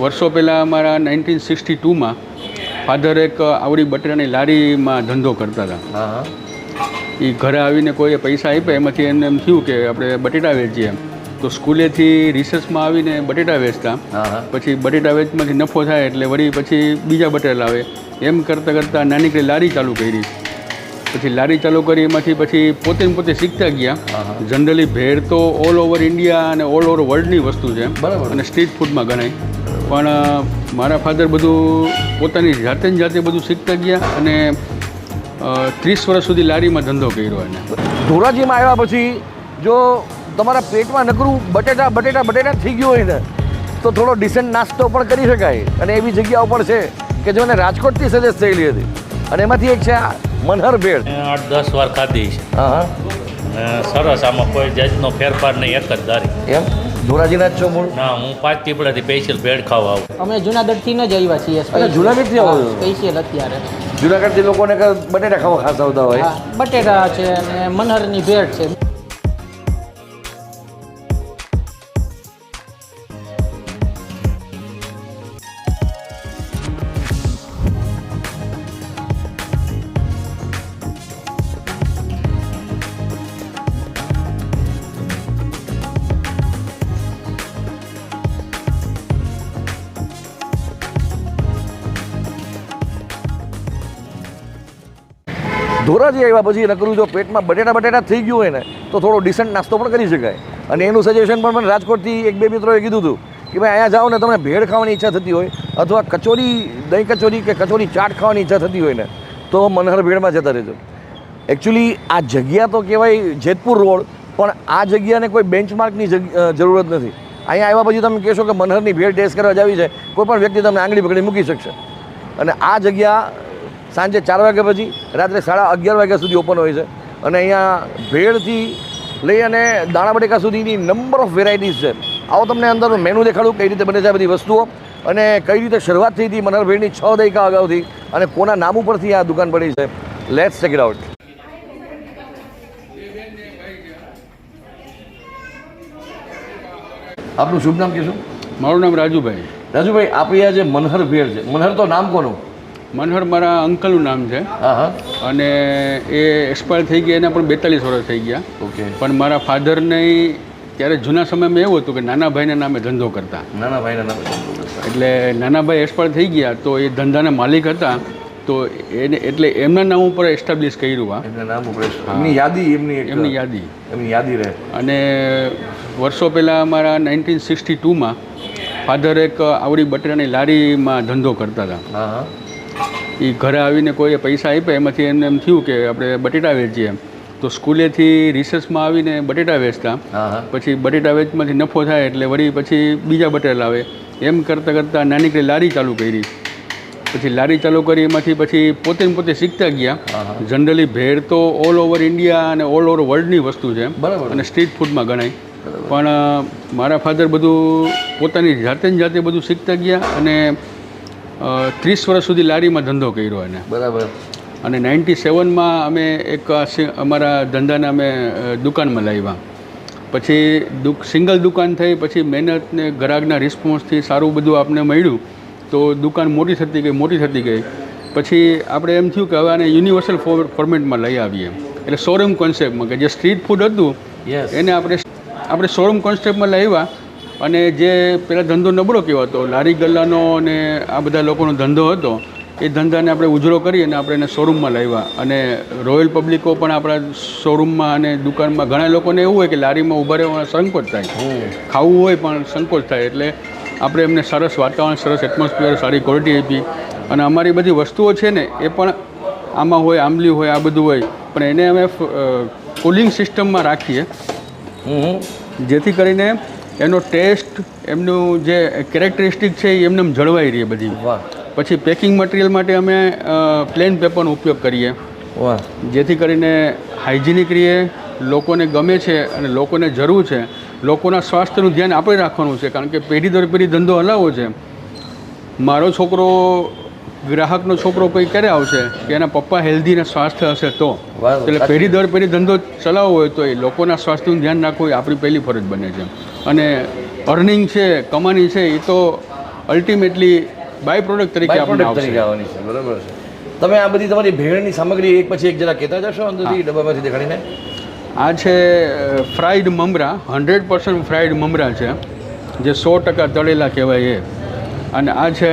વર્ષો પહેલાં અમારા નાઇન્ટીન સિક્સટી ટુમાં ફાધર એક આવડી બટેટાની લારીમાં ધંધો કરતા હતા. એ ઘરે આવીને કોઈએ પૈસા આપ્યા એમાંથી એમને એમ થયું કે આપણે બટેટા વેચીએ એમ. તો સ્કૂલેથી રિસર્ચમાં આવીને બટેટા વેચતા. પછી બટેટા વેચમાંથી નફો થાય એટલે વળી પછી બીજા બટેટા લાવે. એમ કરતાં કરતાં નાનીકડી લારી ચાલુ કરી. પછી લારી ચાલુ કરી એમાંથી પછી પોતે પોતે શીખતા ગયા. જનરલી ભેળ તો ઓલ ઓવર ઇન્ડિયા અને ઓલ ઓવર વર્લ્ડની વસ્તુ છે બરાબર. અને સ્ટ્રીટ ફૂડમાં ગણાય. પણ મારા ફાધર બધું પોતાની જાતે ને જાતે બધું શીખતા ગયા અને ત્રીસ વર્ષ સુધી લારીમાં ધંધો કર્યો એને. ધોરાજીમાં આવ્યા પછી જો તમારા પેટમાં નકરું બટેટા બટેટા બટેટા થઈ ગયું હોય ને તો થોડો ડિસેન્ટ નાસ્તો પણ કરી શકાય. અને એવી જગ્યાઓ પણ છે કે જે મને રાજકોટથી સજેસ્ટ થયેલી હતી. અને એમાંથી એક છે આ મનહર ભેળ. આઠ દસ વાર ખાધી છે. હા હા. સરસ આમાં કોઈ જાતનો ફેરફાર નહીં એક જ ધારી એમ? ધોરાજીના જ છો મૂળ? ના હું પાંચ પીપળાથી સ્પેશિયલ ભેળ ખાવા આવું અમે જુનાગઢથી ન જ આવ્યા છીએ અચ્છા, જુનાગઢથી આવો? સ્પેશિયલ અત્યારે. જુનાગઢથી લોકોને બટેટા ખાવા ખાસ આવતા હોય? બટેટા છે અને મનહરની ભેટ છે. ધોરાજી આવ્યા પછી નકરું જો પેટમાં બટેટા બટેટા થઈ ગયું હોય ને, તો થોડો ડિસન્ટ નાસ્તો પણ કરી શકાય. અને એનું સજેશન પણ મને રાજકોટથી એક બે મિત્રોએ કીધું હતું કે ભાઈ અહીંયા જાઓ ને તમને ભેળ ખાવાની ઈચ્છા થતી હોય અથવા કચોરી, દહીં કચોરી કે કચોરી ચાટ ખાવાની ઈચ્છા થતી હોય ને, તો મનહર ભેળમાં જતા રહેજો. એકચ્યુઅલી આ જગ્યા તો કહેવાય જેતપુર રોડ, પણ આ જગ્યાને કોઈ બેન્ચમાર્કની જરૂરત નથી. અહીંયા આવ્યા પછી તમે કહેશો કે મનહરની ભેળ ટેસ્ટ કરવા જાવી છે, કોઈ પણ વ્યક્તિ તમને આંગળી પકડી મૂકી શકશે. અને આ જગ્યા સાંજે ચાર વાગ્યા પછી રાત્રે સાડા અગિયાર વાગ્યા સુધી ઓપન હોય છે. અને અહીંયા ભેળથી લઈ અને દાણા બટેકા સુધીની નંબર ઓફ વેરાયટીઝ છે. આવો તમને અંદર મેનુ દેખાડું કઈ રીતે બને છે આ બધી વસ્તુઓ. અને કઈ રીતે શરૂઆત થઈ હતી મનહર ભેળની છ દાયકા અગાઉથી અને કોના નામ ઉપરથી આ દુકાન પડી છે. લેટ્સ ચેક ઇટ આઉટ આપનું શુભ નામ કહેશું? મારું નામ રાજુભાઈ. રાજુભાઈ આપણી આ જે મનહર ભેળ છે મનહર તો નામ કોનું? મનહર મારા અંકલનું નામ છે. હા હા. અને એ એક્સપાયર થઈ ગયા એના પણ બેતાલીસ વર્ષ થઈ ગયા. ઓકે. પણ મારા ફાધરને ત્યારે જૂના સમયમાં એવું હતું કે નાના ભાઈના નામે ધંધો કરતા. નાના ભાઈના નામે ધંધો કરતા. એટલે નાના ભાઈ એક્સપાયર થઈ ગયા તો એ ધંધાના માલિક હતા. તો એને એટલે એમના નામ ઉપર એસ્ટાબ્લિશ કર્યું આ. એમના નામ ઉપર એમની યાદી એમની એમની યાદી. એમની યાદી રહે. અને વર્ષો પહેલાં અમારા નાઇન્ટીન સિક્સટી ટુમાં ફાધર એક આવડી બટેટાની લારીમાં ધંધો કરતા હતા. એ ઘરે આવીને કોઈએ પૈસા આપ્યા એમાંથી એમને એમ થયું કે આપણે બટેટા વેચીએ એમ. તો સ્કૂલેથી રિસર્ચમાં આવીને બટેટા વેચતા. પછી બટેટા વેચમાંથી નફો થાય એટલે વળી પછી બીજા બટેટા લાવે. એમ કરતાં કરતાં નાનીકડી લારી ચાલુ કરી. પછી લારી ચાલુ કરી એમાંથી પછી પોતે પોતે શીખતા ગયા. જનરલી ભેળ તો ઓલ ઓવર ઇન્ડિયા અને ઓલ ઓવર વર્લ્ડની વસ્તુ છે બરાબર. અને સ્ટ્રીટ ફૂડમાં ગણાય. પણ મારા ફાધર બધું પોતાની જાતે ને જાતે બધું શીખતા ગયા અને ત્રીસ વર્ષ સુધી લારીમાં ધંધો કર્યો એને. બરાબર. અને નાઇન્ટી સેવનમાં અમે એક અમારા ધંધાને અમે દુકાનમાં લાવ્યા. પછી દુક સિંગલ દુકાન થઈ પછી મહેનત ને ગ્રાહકના રિસ્પોન્સથી સારું બધું આપને મળ્યું તો દુકાન મોટી થતી ગઈ મોટી થતી ગઈ. પછી આપણે એમ થયું કે હવે આને યુનિવર્સલ ફોર્મેટમાં લઈ આવીએ. એટલે શોરૂમ કોન્સેપ્ટમાં કે જે સ્ટ્રીટ ફૂડ હતું એને આપણે આપણે શોરૂમ કોન્સેપ્ટમાં લાવ્યા અને જે પહેલાં ધંધો નબળો કહેવાતો લારી ગલ્લાનો અને આ બધા લોકોનો ધંધો હતો એ ધંધાને આપણે ઉજળો કરી અને આપણે એને શોરૂમમાં લાવ્યા. અને રોયલ પબ્લિકો પણ આપણા શોરૂમમાં અને દુકાનમાં ઘણા લોકોને એવું હોય કે લારીમાં ઊભા રહેવાનો સંકોચ થાય. ખાવું હોય પણ સંકોચ થાય એટલે આપણે એમને સરસ વાતાવરણ સરસ એટમોસ્ફિયર સારી ક્વોલિટી આપી. અને અમારી બધી વસ્તુઓ છે ને એ પણ આમાં હોય આંબલી હોય આ બધું હોય પણ એને અમે કુલિંગ સિસ્ટમમાં રાખીએ. જેથી કરીને એનો ટેસ્ટ એમનું જે કેરેક્ટરિસ્ટિક છે એ એમને એમ જળવાઈ રહી બધી. વાહ. પછી પેકિંગ મટીરિયલ માટે અમે પ્લેન પેપરનો ઉપયોગ કરીએ. વાહ. જેથી કરીને હાઇજેનિક રહીએ લોકોને ગમે છે અને લોકોને જરૂર છે લોકોના સ્વાસ્થ્યનું ધ્યાન આપણે રાખવાનું છે. કારણ કે પેઢી દર પેઢી ધંધો હલાવો છે. મારો છોકરો ગ્રાહકનો છોકરો કોઈ ક્યારે આવશે કે એના પપ્પા હેલ્ધી ને સ્વાસ્થ્ય હશે તો? એટલે પેઢી દર પેઢી ધંધો ચલાવવો હોય તો એ લોકોના સ્વાસ્થ્યનું ધ્યાન રાખવું એ આપણી પહેલી ફરજ બને છે. અને અર્નિંગ છે કમાણી છે એ તો અલ્ટિમેટલી બાય પ્રોડક્ટ તરીકે આપણે આવવાની છે બરાબર છે. તમે આ બધી તમારી ભેળની સામગ્રી એક પછી એક જરા કહેતા જશો અંદરથી ડબ્બામાંથી દેખાડીને? આ છે ફ્રાઈડ મમરા હંડ્રેડ પર્સન્ટ ફ્રાઈડ મમરા છે. જે સો ટકા તળેલા કહેવાય એ. અને આ છે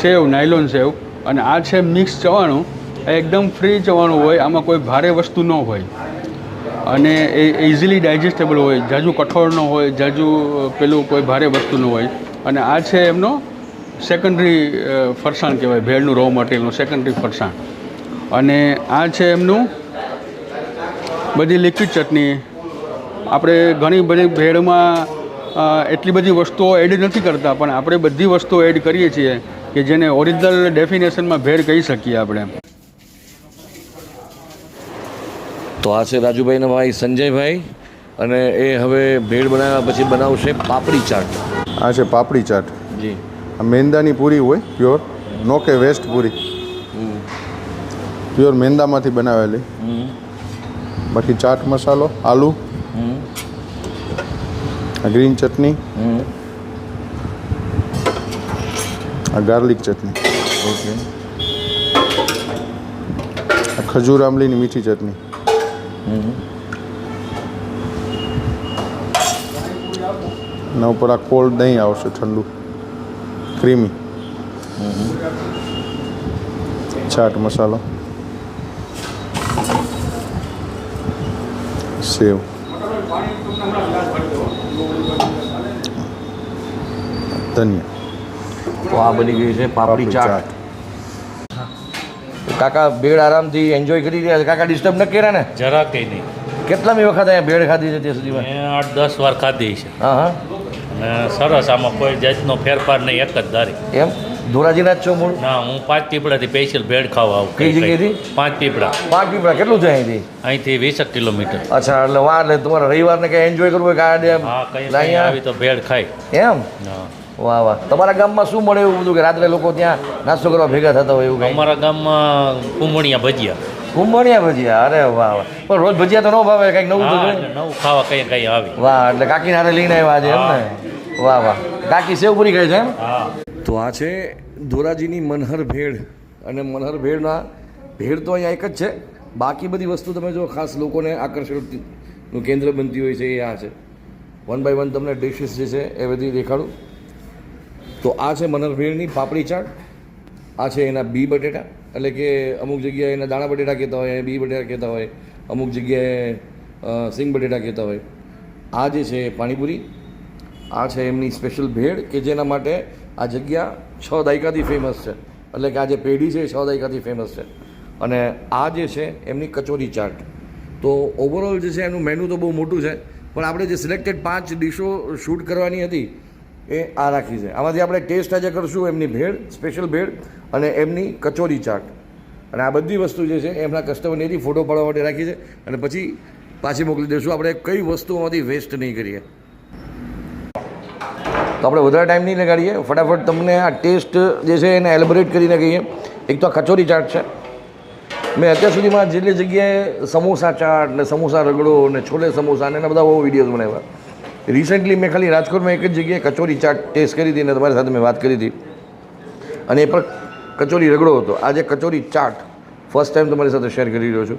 સેવ, નાયલોન સેવ. અને આ છે મિક્સ ચવાણું. એકદમ ફ્રી ચવાણું હોય, આમાં કોઈ ભારે વસ્તુ ન હોય. અને એ ઇઝીલી ડાયજેસ્ટેબલ હોય, જાજુ કઠોળ ન હોય, જાજુ પેલું કોઈ ભારે વસ્તુ ન હોય. અને આ છે એમનો સેકન્ડરી ફરસાણ કહેવાય, ભેળનું રો મટીરિયલનું સેકન્ડરી ફરસાણ. અને આ છે એમનું બધી લિક્વિડ ચટણી. આપણે ઘણી બધી ભેળમાં એટલી બધી વસ્તુઓ એડ નથી કરતા પણ આપણે બધી વસ્તુઓ એડ કરીએ છીએ કે જેને ઓરિજિનલ ડેફિનેશનમાં ભેળ કહી શકીએ આપણે. તો આ છે રાજુભાઈના ભાઈ સંજયભાઈ અને એ હવે ભેળ બનાવ્યા પછી બનાવશે પાપડી ચાટ. આ છે પાપડી ચાટ. જી. આ મેંદાની પૂરી હોય પ્યોર. નો કે વેસ્ટ પૂરી. પ્યોર મેંદામાંથી બનાવેલી. બાકી ચાટ મસાલો આલુ આ ગ્રીન ચટણી આ ગાર્લિક ચટણી. ઓકે. આ ખજૂર આંબલીની મીઠી ચટણી. એના ઉપર આ કોલ્ડ દહીં આવશે ઠંડુ. ક્રીમી. ચાટ મસાલો. સેવ. ધનિયા. તો આ બની ગઈ છે પાપડી ચાટ. કાકા ભેળ આરામથી એન્જોય કરી રહ્યા છે. કાકા ડિસ્ટર્બ ન કર્યા ને? જરા કંઈ નહીં. કેટલા મી વખત અહીંયા ભેળ ખાધી છે તે સુધીમાં આઠ દસ વાર ખાધી છે. હા હા. અને સરસ આમાં કોઈ જાતનો ફેરફાર નહીં એક જ ધારી. એમ? ધોરાજીના જ છો મૂળ? ના હું પાંચ પીપળાથી સ્પેશિયલ ભેળ ખાવા આવું કઈ જગ્યાએથી? પાંચ પીપળા. પાંચ પીપળા. કેટલું છે અહીંથી? અહીંથી વીસેક કિલોમીટર. અચ્છા એટલે વાર એટલે તમારે રવિવારને કંઈ એન્જોય કરવું હોય કઈ આવી તો ભેળ ખાય એમ? હા. વાહ વાહ. તમારા ગામમાં શું મળે એવું બધું કે રાત્રે લોકો ત્યાં નાસ્તો કરવા ભેગા થતા હોય એવું કંઈ? અમારા ગામમાં કુંભણિયા ભજીયા. કુંભણિયા ભજીયા? અરે વાહ વાહ. પણ રોજ ભજીયા તો ન ભાવે કંઈક નવું તો જોઈએ. નવું ખાવા કઈ કઈ આવે. વાહ એટલે કાકીને હારે લઈને આવ્યા છે એમ ને? વાહ વાહ. કાકી સેવપુરી ખાય છે એમ? હા. તો આ છે ધોરાજીની મનહર ભેળ. અને મનહર ભેળના ભેળ તો અહીંયા એક જ છે. બાકી બધી વસ્તુ તમે જો ખાસ લોકોને આકર્ષણનું કેન્દ્ર બનતી હોય છે એ આ છે. વન બાય વન તમને ડિશિસ જે છે એ બધી દેખાડું. તો આ છે મનરભેળની પાપડી ચાટ. આ છે એના બી બટેટા. એટલે કે અમુક જગ્યાએ એના દાણા બટેટા કહેતા હોય, બી બટેટા કહેતા હોય, અમુક જગ્યાએ સિંગ બટેટા કહેતા હોય. આ જે છે પાણીપુરી, આ છે એમની સ્પેશિયલ ભેળ કે જેના માટે આ જગ્યા છ દાયકાથી ફેમસ છે. એટલે કે આ જે પેઢી છે છ દાયકાથી ફેમસ છે. અને આ જે છે એમની કચોરી ચાટ. તો ઓવરઓલ જે છે એનું મેનુ તો બહુ મોટું છે, પણ આપણે જે સિલેક્ટેડ પાંચ ડીશો શૂટ કરવાની હતી એ આ રાખી છે. આમાંથી આપણે ટેસ્ટ આજે કરશું એમની ભેળ સ્પેશિયલ ભેળ અને એમની કચોરી ચાટ. અને આ બધી વસ્તુ જે છે એમના કસ્ટમરની ફોટો પાડવા માટે રાખી છે. અને પછી પાછી મોકલી દઈશું. આપણે કઈ વસ્તુઓમાંથી વેસ્ટ નહીં કરીએ. તો આપણે વધારે ટાઈમ નહીં લગાડીએ. ફટાફટ તમને આ ટેસ્ટ જે છે એને એલિબરેટ કરીને કહીએ. એક તો આ કચોરી ચાટ છે. મેં અત્યાર સુધીમાં જેટલી જગ્યાએ સમોસા ચાટ ને સમોસા રગડો ને છોલે સમોસા ને એના બધા બહુ વિડીયોઝ બનાવ્યા. રિસેન્ટલી મેં ખાલી રાજકોટમાં એક જ જગ્યાએ કચોરી ચાટ ટેસ્ટ કરી હતી અને તમારી સાથે મેં વાત કરી હતી. અને એ પણ કચોરી રગડો હતો. આજે કચોરી ચાટ ફર્સ્ટ ટાઈમ તમારી સાથે શેર કરી રહ્યો છું.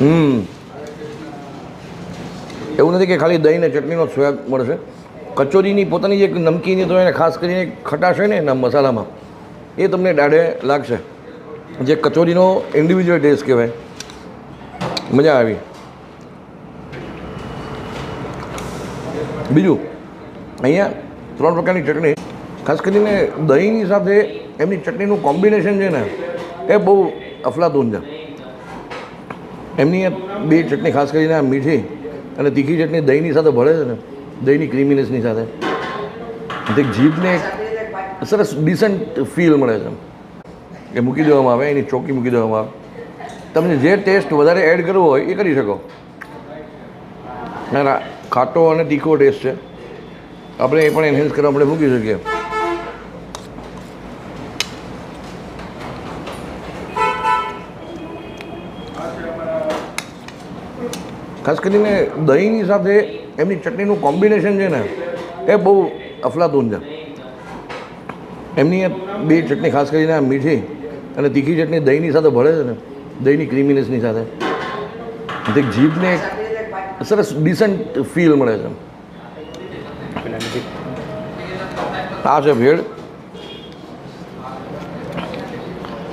હમ. એવું નથી કે ખાલી દહીં ને ચટણીનો સ્વાદ મળશે. કચોરીની પોતાની જે નમકીની તો એને ખાસ કરીને ખટાશ હોય ને એના મસાલામાં. એ તમને દાઢે લાગશે. જે કચોરીનો ઇન્ડિવિજ્યુઅલ ટેસ્ટ કહેવાય. મજા આવી. બીજું, અહીંયા ત્રણ પ્રકારની ચટણી. ખાસ કરીને દહીંની સાથે એમની ચટણીનું કોમ્બિનેશન છે ને, એ બહુ અફલાતુન છે. એમની બે ચટણી, ખાસ કરીને આ મીઠી અને તીખી ચટણી દહીંની સાથે ભળે છે ને, દહીંની ક્રીમીનેસની સાથે. જીભને સરસ ડિસન્ટ ફીલ મળે છે. એ મૂકી દેવામાં આવે, એની ચોકી મૂકી દેવામાં આવે. તમને જે ટેસ્ટ વધારે એડ કરવો હોય, એ કરી શકો. ના ખાટો અને તીખો ટેસ્ટ છે. આપણે એ પણ એન્હેન્સ કરવા આપણે મૂકી શકીએ. ખાસ કરીને દહીંની સાથે એમની ચટણીનું કોમ્બિનેશન છે ને, એ બહુ અફલાતું છે. એમની બે ચટણી ખાસ કરીને આ મીઠી અને તીખી ચટણી દહીંની સાથે ભળે છે ને, દહીંની ક્રીમીનેસની સાથે. તે જીભને એક સરસ ડિસન્ટ ફીલ મળે છે. આ છે ભેળ.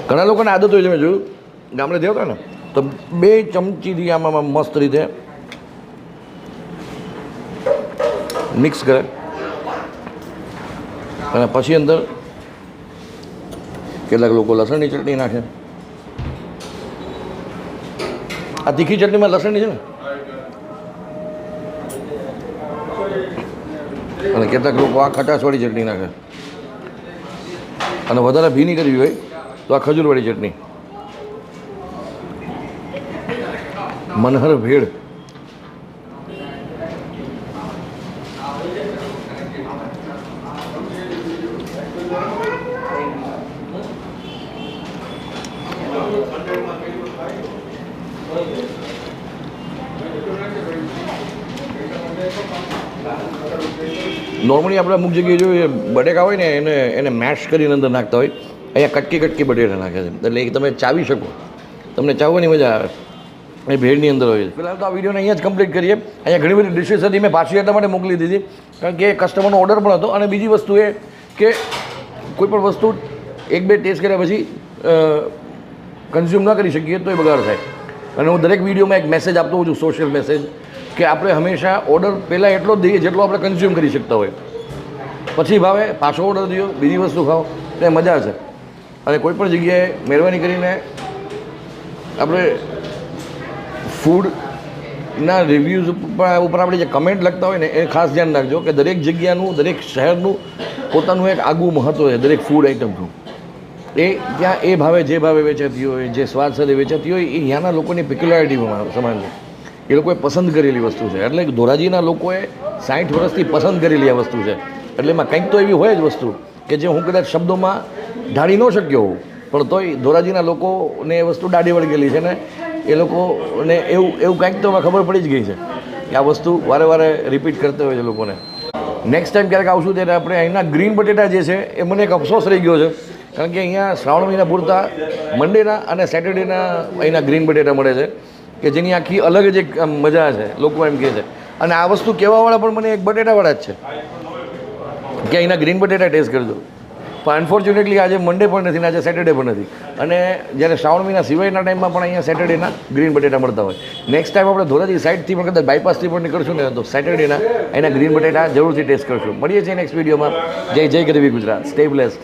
ઘણા લોકોને આદત હોય છે, મેં જોયું. ગામડે થયો ને, તો બે ચમચીથી આમ મસ્ત રીતે મિક્સ કરે. અને પછી અંદર કેટલાક લોકો લસણની ચટણી નાખે. આ તીખી ચટણીમાં લસણની છે ને? અને કેટલાક લોકો આ ખટાશવાળી ચટણી નાખે. અને વધારે ભીની કરવી હોય તો આ ખજૂરવાળી ચટણી. મનહર ભેળ. નોર્મલી આપણે અમુક જગ્યાએ જોઈએ, બટેકા હોય ને, એને એને મેશ કરીને અંદર નાખતા હોય. અહીંયા કટકી કટકી બટેટા નાખે છે. એટલે એ તમે ચાવી શકો. તમને ચાવવાની મજા આવે. એ ભેળની અંદર હોય છે. ફિલહાલ તો આ વિડીયોને અહીંયા જ કમ્પ્લીટ કરીએ. અહીંયા ઘણી બધી ડિશિસ હતી. મેં પાછી એટલા માટે મોકલી દીધી. કારણ કે કસ્ટમરનો ઓર્ડર પણ હતો. અને બીજી વસ્તુ એ કે કોઈ પણ વસ્તુ એક બે ટેસ્ટ કર્યા પછી કન્ઝ્યુમ ન કરી શકીએ તો એ બગાડ થાય. અને હું દરેક વિડીયોમાં એક મેસેજ આપતો હોઉં છું સોશિયલ મેસેજ કે આપણે હંમેશા ઓર્ડર પહેલાં એટલો જ દઈએ જેટલો આપણે કન્ઝ્યુમ કરી શકતા હોય. પછી ભાવે, પાછો ઓર્ડર દો બીજી વસ્તુ ખાઓ, એટલે મજા છે. અને કોઈ પણ જગ્યાએ મહેરબાની કરીને આપણે ફૂડના રિવ્યૂઝ ઉપર આપણે જે કમેન્ટ લખતા હોય ને, એ ખાસ ધ્યાન રાખજો કે દરેક જગ્યાનું, દરેક શહેરનું પોતાનું એક આગવું મહત્ત્વ છે, દરેક ફૂડ આઇટમનું એ ત્યાં એ ભાવે, જે ભાવે વેચાતી હોય, જે સ્વાદ સાથે વેચાતી હોય, એ ત્યાંના લોકોની પિક્યુલારિટી સમાન છે. એ લોકોએ પસંદ કરેલી વસ્તુ છે. એટલે ધોરાજીના લોકોએ સાઠ વર્ષથી પસંદ કરેલી આ વસ્તુ છે. એટલે એમાં કંઈક તો એવી હોય જ વસ્તુ કે જે હું કદાચ શબ્દોમાં ઢાળી ન શક્યો હોઉં. પણ તોય ધોરાજીના લોકોને એ વસ્તુ દાઢી વળગેલી છે ને એ લોકોને એવું એવું કંઈક તો ખબર પડી જ ગઈ છે કે આ વસ્તુ વારે વારે રિપીટ કરતા હોય છે લોકોને. નેક્સ્ટ ટાઈમ ક્યારેક આવશું ત્યારે આપણે અહીંના ગ્રીન બટેટા જે છે એ મને એક અફસોસ રહી ગયો છે. કારણ કે અહીંયા શ્રાવણ મહિના પૂરતા મંડેના અને સેટરડેના અહીંના ગ્રીન બટેટા મળે છે. કે જેની આખી અલગ જ એક મજા છે, લોકો એમ કહે છે. અને આ વસ્તુ કહેવાવાળા પણ મને એક બટેટાવાળા જ છે. કે અહીંના ગ્રીન બટેટા ટેસ્ટ કરજો. પણ અનફોર્ચ્યુનેટલી આજે મંડે પણ નથી ને આજે સેટરડે પણ નથી. અને જ્યારે શ્રાવણ મહિના સિવાયના ટાઈમમાં પણ અહીંયા સેટરડેના ગ્રીન બટેટા મળતા હોય. નેક્સ્ટ ટાઈમ આપણે ધોરાજી સાઈડથી પણ કદાચ બાયપાસથી પણ નીકળશું ને, તો સેટરડેના એના ગ્રીન બટેટા જરૂરથી ટેસ્ટ કરશું. મળીએ છીએ નેક્સ્ટ વિડીયોમાં જય જય ગરવી ગુજરાત. Stay blessed